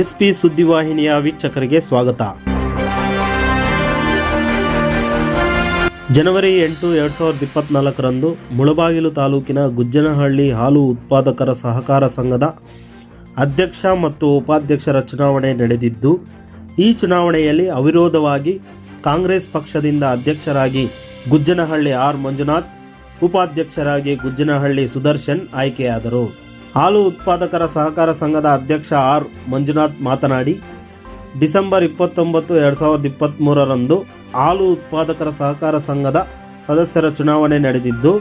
SP ಸುದ್ದಿವಾಹಿನಿಯ ವೀಕ್ಷಕರಿಗೆ ಸ್ವಾಗತ. ಜನವರಿ ಎಂಟು ಎರಡು ಸಾವಿರದ ಇಪ್ಪತ್ನಾಲ್ಕರಂದು ಮುಳಬಾಗಿಲು ತಾಲೂಕಿನ ಗುಜ್ಜನಹಳ್ಳಿ ಹಾಲು ಉತ್ಪಾದಕರ ಸಹಕಾರ ಸಂಘದ ಅಧ್ಯಕ್ಷ ಮತ್ತು ಉಪಾಧ್ಯಕ್ಷರ ಚುನಾವಣೆ ನಡೆದಿದ್ದು, ಈ ಚುನಾವಣೆಯಲ್ಲಿ ಅವಿರೋಧವಾಗಿ ಕಾಂಗ್ರೆಸ್ ಪಕ್ಷದಿಂದ ಅಧ್ಯಕ್ಷರಾಗಿ ಗುಜ್ಜನಹಳ್ಳಿ ಆರ್ ಮಂಜುನಾಥ್, ಉಪಾಧ್ಯಕ್ಷರಾಗಿ ಗುಜ್ಜನಹಳ್ಳಿ ಸುದರ್ಶನ್ ಆಯ್ಕೆಯಾದರು. ಹಾಲು ಉತ್ಪಾದಕರ ಸಹಕಾರ ಸಂಘದ ಅಧ್ಯಕ್ಷ ಆರ್ ಮಂಜುನಾಥ್ ಮಾತನಾಡಿ, ಡಿಸೆಂಬರ್ ಇಪ್ಪತ್ತೊಂಬತ್ತು, ಎರಡು ಸಾವಿರದ ಇಪ್ಪತ್ತ್ಮೂರರಂದು ಹಾಲು ಉತ್ಪಾದಕರ ಸಹಕಾರ ಸಂಘದ ಸದಸ್ಯರ ಚುನಾವಣೆ ನಡೆದಿದ್ದು,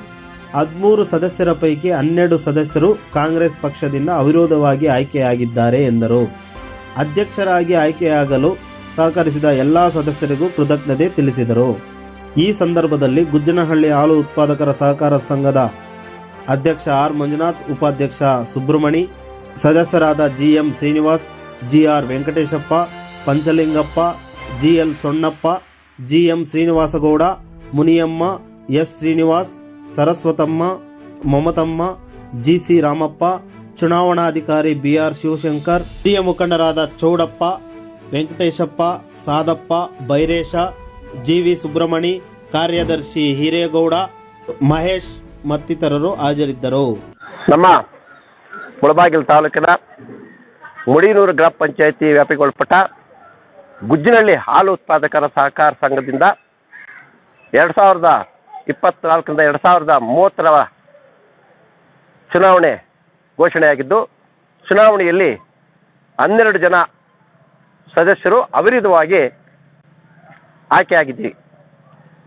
ಹದಿಮೂರು ಸದಸ್ಯರ ಪೈಕಿ ಹನ್ನೆರಡು ಸದಸ್ಯರು ಕಾಂಗ್ರೆಸ್ ಪಕ್ಷದಿಂದ ಅವಿರೋಧವಾಗಿ ಆಯ್ಕೆಯಾಗಿದ್ದಾರೆ ಎಂದರು. ಅಧ್ಯಕ್ಷರಾಗಿ ಆಯ್ಕೆಯಾಗಲು ಸಹಕರಿಸಿದ ಎಲ್ಲ ಸದಸ್ಯರಿಗೂ ಕೃತಜ್ಞತೆ ತಿಳಿಸಿದರು. ಈ ಸಂದರ್ಭದಲ್ಲಿ ಗುಜ್ಜನಹಳ್ಳಿ ಹಾಲು ಉತ್ಪಾದಕರ ಸಹಕಾರ ಸಂಘದ ಅಧ್ಯಕ್ಷ ಆರ್ ಮಂಜುನಾಥ್, ಉಪಾಧ್ಯಕ್ಷ ಸುಬ್ರಮಣಿ ಸದಸ್ಯರಾದ G M Srinivas G R Venkateshappa, Panchalingappa G L Sonnappa G M Srinivasagowda, Muniyamma, S Srinivas, Saraswatamma, Mamatamma, G C Ramappa, ಚುನಾವಣಾಧಿಕಾರಿ ಬಿ ಆರ್ ಶಿವಶಂಕರ್, ಹಿರಿಯ ಮುಖಂಡರಾದ ಚೌಡಪ್ಪ, ವೆಂಕಟೇಶಪ್ಪ, ಸಾದಪ್ಪ, ಬೈರೇಶ, ಜಿ ವಿ ಸುಬ್ರಮಣಿ ಕಾರ್ಯದರ್ಶಿ ಹಿರೇಗೌಡ, ಮಹೇಶ್ ಮತ್ತಿತರರು ಹಾಜರಿದ್ದರು. ನಮ್ಮ ಮುಳಬಾಗಿಲು ತಾಲೂಕಿನ ಮುಡಿನೂರು ಗ್ರಾಮ ಪಂಚಾಯತಿ ವ್ಯಾಪಿಗೊಳಪಟ್ಟ ಗುಜ್ಜಿನಹಳ್ಳಿ ಹಾಲು ಉತ್ಪಾದಕರ ಸಹಕಾರ ಸಂಘದಿಂದ ಎರಡು ಸಾವಿರದ ಇಪ್ಪತ್ನಾಲ್ಕರಿಂದ ಎರಡು ಸಾವಿರದ ಮೂವತ್ತರ ಚುನಾವಣೆ ಘೋಷಣೆಯಾಗಿದ್ದು, ಚುನಾವಣೆಯಲ್ಲಿ ಹನ್ನೆರಡು ಜನ ಸದಸ್ಯರು ಅವಿರೋಧವಾಗಿ ಆಯ್ಕೆಯಾಗಿದ್ದೀವಿ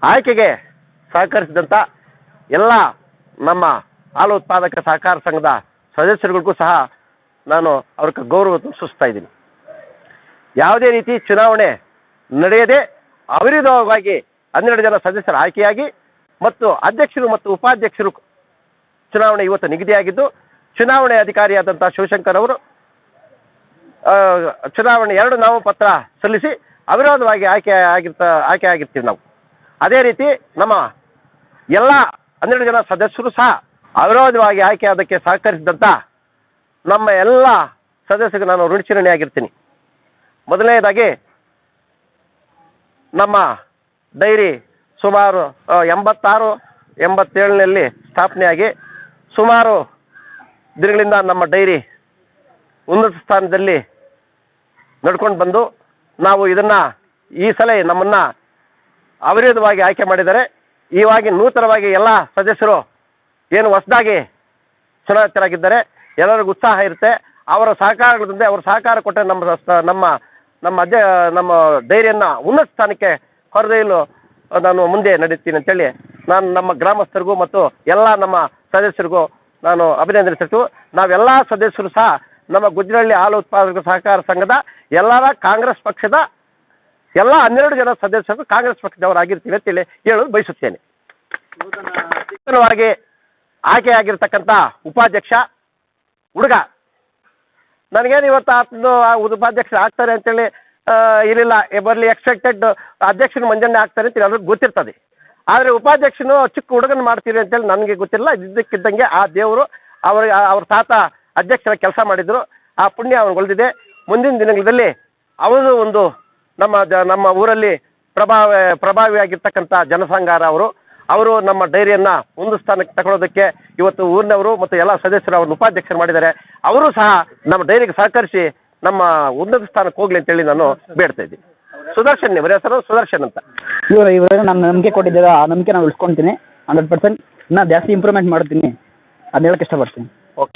ಆಯ್ಕೆಗೆ ಸಹಕರಿಸಿದಂಥ ಎಲ್ಲ ನಮ್ಮ ಹಾಲು ಉತ್ಪಾದಕ ಸಹಕಾರ ಸಂಘದ ಸದಸ್ಯರುಗಳಿಗೂ ಸಹ ನಾನು ಅವ್ರಿಗೆ ಗೌರವ ಸೂಚಿಸ್ತಾ ಇದ್ದೀನಿ. ಯಾವುದೇ ರೀತಿ ಚುನಾವಣೆ ನಡೆಯದೆ ಅವಿರೋಧವಾಗಿ ಹನ್ನೆರಡು ಜನ ಸದಸ್ಯರ ಆಯ್ಕೆಯಾಗಿ ಮತ್ತು ಅಧ್ಯಕ್ಷರು ಮತ್ತು ಉಪಾಧ್ಯಕ್ಷರು ಚುನಾವಣೆ ಇವತ್ತು ನಿಗದಿಯಾಗಿದ್ದು, ಚುನಾವಣೆ ಅಧಿಕಾರಿಯಾದಂಥ ಶಿವಶಂಕರ್ ಅವರು ಚುನಾವಣೆ ಎರಡು ನಾಮಪತ್ರ ಸಲ್ಲಿಸಿ ಅವಿರೋಧವಾಗಿ ಆಯ್ಕೆ ಆಗಿರ್ತ, ಆಯ್ಕೆ ಆಗಿರ್ತೀವಿ ನಾವು. ಅದೇ ರೀತಿ ನಮ್ಮ ಎಲ್ಲ ಹನ್ನೆರಡು ಜನ ಸದಸ್ಯರು ಸಹ ಅವಿರೋಧವಾಗಿ ಆಯ್ಕೆ ಅದಕ್ಕೆ ಸಹಕರಿಸಿದಂಥ ನಮ್ಮ ಎಲ್ಲ ಸದಸ್ಯರಿಗೆ ನಾನು ಋಣಿಚಿರಣೆಯಾಗಿರ್ತೀನಿ. ಮೊದಲನೇದಾಗಿ ನಮ್ಮ ಡೈರಿ ಸುಮಾರು ಎಂಬತ್ತಾರು ಎಂಬತ್ತೇಳನಲ್ಲಿ ಸ್ಥಾಪನೆಯಾಗಿ ಸುಮಾರು ದಿನಗಳಿಂದ ನಮ್ಮ ಡೈರಿ ಉನ್ನತ ಸ್ಥಾನದಲ್ಲಿ ನಡ್ಕೊಂಡು ಬಂದು ನಾವು ಇದನ್ನು ಈ ಸಲ ನಮ್ಮನ್ನು ಅವಿರೋಧವಾಗಿ ಆಯ್ಕೆ ಮಾಡಿದ್ದಾರೆ. ಇವಾಗಿ ನೂತನವಾಗಿ ಎಲ್ಲ ಸದಸ್ಯರು ಏನು ಹೊಸದಾಗಿ ಚುನಾಯಿತರಾಗಿದ್ದಾರೆ, ಎಲ್ಲರಿಗೂ ಉತ್ಸಾಹ ಇರುತ್ತೆ. ಅವರ ಸಹಕಾರಗಳಿಂದ ಅವರ ಸಹಕಾರ ಕೊಟ್ಟರೆ ನಮ್ಮ ನಮ್ಮ ನಮ್ಮ ಅಧ್ಯ ನಮ್ಮ ಧೈರ್ಯನ ಉನ್ನತ ಸ್ಥಾನಕ್ಕೆ ಹೊರದೊಯ್ಯಲು ನಾನು ಮುಂದೆ ನಡೀತೀನಿ ಅಂತೇಳಿ ನಾನು ನಮ್ಮ ಗ್ರಾಮಸ್ಥರಿಗೂ ಮತ್ತು ಎಲ್ಲ ನಮ್ಮ ಸದಸ್ಯರಿಗೂ ನಾನು ಅಭಿನಂದನೆ ನಾವೆಲ್ಲ ಸದಸ್ಯರು ಸಹ ನಮ್ಮ ಗುಜರಳ್ಳಿ ಹಾಲು ಉತ್ಪಾದಕ ಸಹಕಾರ ಸಂಘದ ಎಲ್ಲರ ಕಾಂಗ್ರೆಸ್ ಪಕ್ಷದ ಎಲ್ಲ ಹನ್ನೆರಡು ಜನ ಸದಸ್ಯರು ಕಾಂಗ್ರೆಸ್ ಪಕ್ಷದವರಾಗಿರ್ತೀವಿ ಅಂತೇಳಿ ಹೇಳಲು ಬಯಸುತ್ತೇನೆ. ನೂತನವಾಗಿ ಆಯ್ಕೆಯಾಗಿರ್ತಕ್ಕಂಥ ಉಪಾಧ್ಯಕ್ಷ ಹುಡುಗ. ನನಗೇನು ಇವತ್ತು ಆತನು ಉಪಾಧ್ಯಕ್ಷ ಆಗ್ತಾರೆ ಅಂತೇಳಿ ಇಲ್ಲಿಲ್ಲ. ಇರಲಿಲ್ಲ ಬರಲಿ ಎಕ್ಸ್ಪೆಕ್ಟೆಡ್ ಅಧ್ಯಕ್ಷನ ಮಂಜಣ್ಣೆ ಆಗ್ತಾರೆ ಅಂತ ಎಲ್ಲರಿಗೂ ಗೊತ್ತಿರ್ತದೆ. ಆದರೆ ಉಪಾಧ್ಯಕ್ಷನು ಚಿಕ್ಕ ಹುಡುಗನ ಮಾಡ್ತೀರಿ ಅಂತೇಳಿ ನನಗೆ ಗೊತ್ತಿಲ್ಲ. ಇದ್ದಕ್ಕಿದ್ದಂಗೆ ಆ ದೇವರು ಅವ್ರ ಅವ್ರ ತಾತ ಅಧ್ಯಕ್ಷರ ಕೆಲಸ ಮಾಡಿದರು. ಆ ಪುಣ್ಯ ಅವ್ನಿಗೆ ಒಲಿದಿದೆ ಮುಂದಿನ ದಿನಗಳಲ್ಲಿ ಅವರು ಒಂದು ನಮ್ಮ ಜ ನಮ್ಮ ಊರಲ್ಲಿ ಪ್ರಭಾವ ಪ್ರಭಾವಿಯಾಗಿರ್ತಕ್ಕಂಥ ಜನಸಂಘಾರ ಅವರು ಅವರು ನಮ್ಮ ಡೈರಿಯನ್ನು ಒಂದು ಸ್ಥಾನಕ್ಕೆ ತಗೊಳ್ಳೋದಕ್ಕೆ ಇವತ್ತು ಊರಿನವರು ಮತ್ತು ಎಲ್ಲ ಸದಸ್ಯರು ಅವ್ರನ್ನ ಉಪಾಧ್ಯಕ್ಷರು ಮಾಡಿದ್ದಾರೆ. ಅವರು ಸಹ ನಮ್ಮ ಡೈರಿಗೆ ಸಹಕರಿಸಿ ನಮ್ಮ ಉನ್ನತ ಸ್ಥಾನಕ್ಕೆ ಹೋಗ್ಲಿ ಅಂತೇಳಿ ನಾನು ಬೇಡ್ತಾ ಇದ್ದೀನಿ. ಸುದರ್ಶನ್ ಇವರ ಹೆಸರು? ಸುದರ್ಶನ್ ಅಂತ. ಇವರು ಇವರು ನಮ್ಮ ನಂಬಿಕೆ ಕೊಟ್ಟಿದ್ದೀರಾ? ಆ ನಂಬಿಕೆ ನಾವು ಉಳಿಸ್ಕೊಳ್ತೀನಿ ಹಂಡ್ರೆಡ್ ಪರ್ಸೆಂಟ್ ಇನ್ನೂ ಜಾಸ್ತಿ ಇಂಪ್ರೂವ್ಮೆಂಟ್ ಮಾಡ್ತೀನಿ. ಅದನ್ನ ಹೇಳಕ್ಕೆ ಇಷ್ಟಪಡ್ತೀನಿ. ಓಕೆ